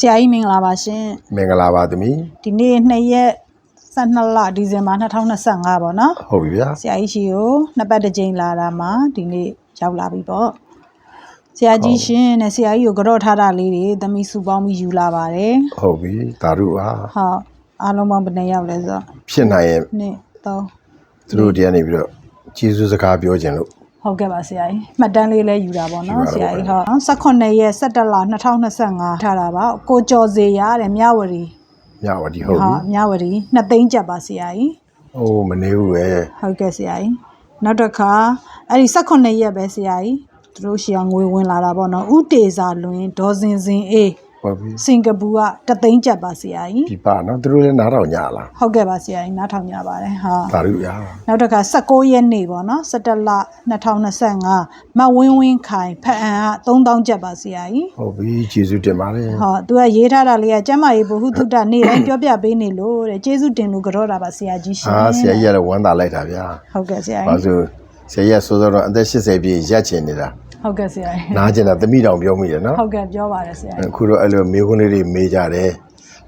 ဆရာကြီးမင်္ဂလာပါရှင်မင်္ဂလာပါသမီးဒီနေ့2ရက်12လဒီဇင်ဘာ2025ပေါ့နော်ဟုတ်ပြီဗျာဆရာကြီးရှိကိုနှစ်ပတ်တစ်ကြိမ်လာတာမှာဒီနေ့ရောက်လာပြီပေါ့ဆရာကြီးရှင်နဲ့ဆရာကြီးကိုကြော့ထားတာလေးတွေသမီးစုပေါင်းပြီးယူလာပါတယ်ဟုတ်ပြီသာဓုအားဟုတ်အားလုံးပေါင်းဘယ်နှစ်ယောက်လဲဆိုတော့ဖြစ်နိုင်ရင်2 3သူတို့တည်းကနေပြီးတော့ကျေးဇူးစကားပြောခြင်းလို့ ဟုတ်ကဲ့ပါဆရာကြီးမှတ်တမ်းလေးလည်းယူတာပေါ့ယူနော်ပါဆတော့ရာကြီးဟုတ်18ရက်17လ2025ထားတာပါကိုကျော်စေရတဲ့မြဝတီညဝတီဟုတ်ပြီဟုတ်မြဝတီနှစ်သိန်းကျပ်ပါဆရာကြီးအိုးမနေဘူးပဲဟုတ်ကဲ့ဆရာကြီးနောက်တစ်ခါအဲ့ဒီ18ရက်ပဲဆရာကြီးသူတို့ရှီအောင်ငွေဝင်လာတာပေါ့နော်ဥတေစာလွင်ဒေါ်စင်စင်အေး ဟုတ်ပြီစင်ကာပူကတသိန်းကျပ်ပါဆရာကြီးပြပနော်သူတို့လည်းနားတော့ညလားဟုတ်ကဲ့ပါဆရာကြီးနားထောင်ကြပါတယ်ဟာသာဓုအားနောက်တစ်ခါ16ရက်နေ့ပေါ့နော်17လ2025မတ်ဝင်းဝင်းခိုင်ဖတ်အံက3000ကျပ်ပါဆရာကြီးဟုတ်ပြီကျေးဇူးတင်ပါတယ်ဟောသူကရေးထားတာလေးကကျမ်းမာရေးဘုဟုတုတ္တနေ့တိုင်းပြောပြပေးနေလို့တဲ့ကျေးဇူးတင်လို့ကြောတာပါဆရာကြီးရှင်ဟာဆရာကြီးကတော့ဝမ်းသာလိုက်တာဗျာဟုတ်ကဲ့ဆရာဘာကြီးလို့ဆရာကြီးကစိုးစိုးတော့အသက်80ပြည့်ရက်ချင်နေတာ ဟုတ်ကဲ့ဆရာကြီးနားကျင်တာသမီးတောင်ပြောမိတယ်နော်ဟုတ်ကဲ့ပြောပါတယ်ဆရာကြီးအခုတော့အဲ့လိုမေးခွန်းလေးတွေမေးကြတယ်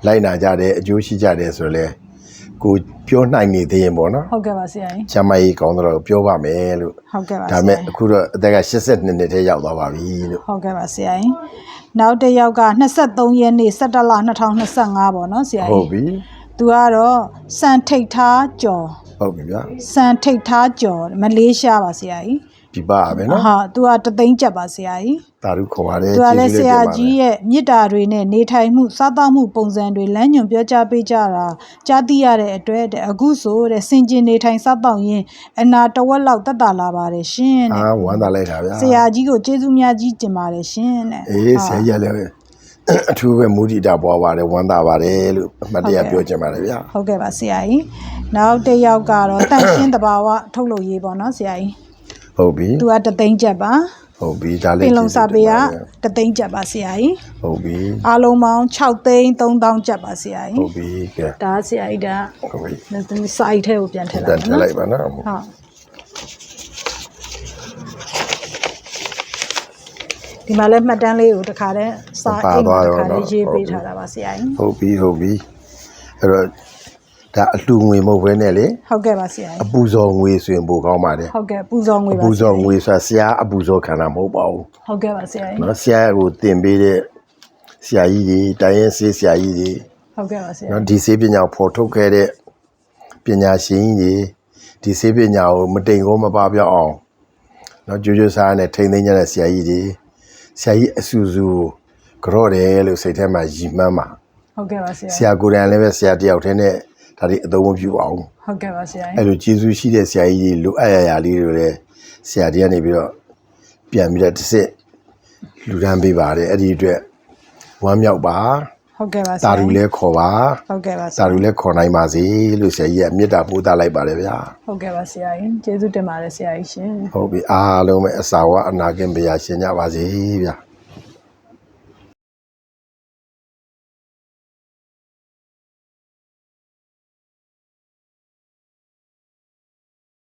လိုက်နာကြတယ်အကျိုးရှိကြတယ်ဆိုတော့လေကိုပြောနိုင်နေသေးရင်ပေါ့နော်ဟုတ်ကဲ့ပါဆရာကြီးချမ်းမကြီးကောင်းတော့ပြောပါမယ်လို့ဟုတ်ကဲ့ပါဆဒါရာမဲ့ကြီးအခုတော့အသက်က82နှစ်ထဲရောက်သွားပါပြီလို့ဟုတ်ကဲ့ပါဆရာကြီးနောက်တစ်ယောက်က23ရက်နေ့17လ2025ပေါ့နော်ဆရာဟုတ်ကြီးပြီသူကတော့စံထိတ်ထားကျော်ဟုတ်ပြီဗျာစံထိတ်ထားကျော်မလေးရှားပါဆရာကြီး ပြပါပဲနော်ဟာသူကတသိန်းကျပ်ပါဆရာကြီးတာရုခေါ်ပါတယ်သူကလည်းဆကျေးဇူးရာတင်ပါတယ်ကြီးရဲ့မေတ္တာတွေနဲ့နေထိုင်မှုစားသောက်မှုပုံစံတွေလမ်းညွှန်ပြောကြားပေးကြတာကြားသိရတဲ့အတွက်တဲ့အခုဆိုတဲ့စင်ကျင်နေထိုင်စားသောက်ရင်အနာတဝက်လောက်တက်တာလာပါတယ်ရှင်တဲ့အာဝမ်းသာလိုက်တာဗျာဆရာကြီးကိုကျေးဇူးများကြီးတင်ပါတယ်ရှင်တဲ့အေးဆရာကြီးကလည်းအထူးပဲမူတည်တာပွားပါတယ်ဝမ်းသာပါတယ်လို့အမှတ်တရပြောချင်ပါတယ်ဗျာဟုတ်ကဲ့ပါဆရာကြီးနောက်တစ်ယောက်ကတော့တန့်ရှင်းတဘာဝထုတ်လို့ရေးပေါ့နော်ဆရာကြီး ဟုတ်ပြီသူကတသိန်းကျပ်ပါဟုတ်ပြီဒါပလေးင်လုံစာပေကကျေးဇူးတင်ပါတတသိန်းကျပ်ပါဆရာကြီးယ်ဟုတ်ပြီအားလုံးပေါင်း6သိန်း3000ကျပ်ပါဆရာကြီးဟုတ်ပြီကဲဒါဆရာကြီးဒါဟုတ်ပြီလက်သမီးစာအိတ်ထဲကိုပြန်ထည့်တလိုက်န်ပါထနော်လိုက်ပါနော်ဟုတ်ဒီမှာလည်းမှတ်တမ်းလေးကိုတခါတည်းစာအိတ်မှာတခါတည်းရေးပေးထားတာပါဆရာကြီးဟုတ်ပြီဟုတ်ပြီအဲ့တော့ ဒါအလှငွေမဟုတ်ဘဲနဲ့လေဟုတ်ကဲ့ပါဆရာအကြီးပူဇော်ငွေဆိုရင်ပိုကောင်းပါတယ်ဟုတ်ကဲ့ပူဇော်ငွေအပါပူဇော်ငွေဆိုတာဆရာအပူဇော်ခံတာမဟုတ်ပါဘူးဟုတ်ကဲ့ပါဆရာကြီးနော်ဆရာကိုတင်ပေးတဲ့ဆရာကြီးတွေတိုင်းရင်ဆေးဆရာကြီးတွေဟုတ်ကဲ့ပါဆရာနော်ဒီဆေးပညာကိုဖော်ထုတ်ခဲ့တဲ့ပညာရှင်ကြီးတွေဒီဆေးပညာကိုမတိမ်ကောမပပြောက်အောင်နော်ကြိုးကြိုးစားနဲ့ထိမ့်သိမ်းကြတဲ့ဆရာကြီးတွေဆရာကြီးအဆူဆူကိုကြော့တယ်လို့စိတ်ထဲမှာရည်မှန်းပါဟုတ်ကဲ့ပါဆရာဆရာကိုယ်တိုင်လည်းပဲဆရာတယောက်တည်းနဲ့ ဒါတွေအသုံးမပြုပါဘူးဟုတ်ကဲ့ပါဆရာကြီးအဲ့လိုကျေးဇူးရှိတဲ့ဆရာကြီးတွေလိုအပ်ရရလေးတွေလည်းဆရာတွေကနေပြီးတော့ပြန်ပြီးတော့တစ်စစ်လူတန်းပေးပါတယ်အဲ့ဒီအတွက်ဝမ်းမြောက်ပါဟုတ်ကဲ့ပါဆတာရာရူလည်းခေါ်ပါဟုတ်ကဲ့ပါဆတာရာရူလည်းခေါ်နိုင်ပါစေလို့ဆရာကြီးကမေတ္တာပို့သလိုက်ပါတယ်ဗျာဟုတ်ကဲ့ပါဆရာကြီးကျေးဇူးတင်ပါတယ်ဆရာကြီးရှင်ဟုတ်ပြီအားလုံးပဲအစာဝအနာကင်ဗျာရှင်ကြပါစေဗျာ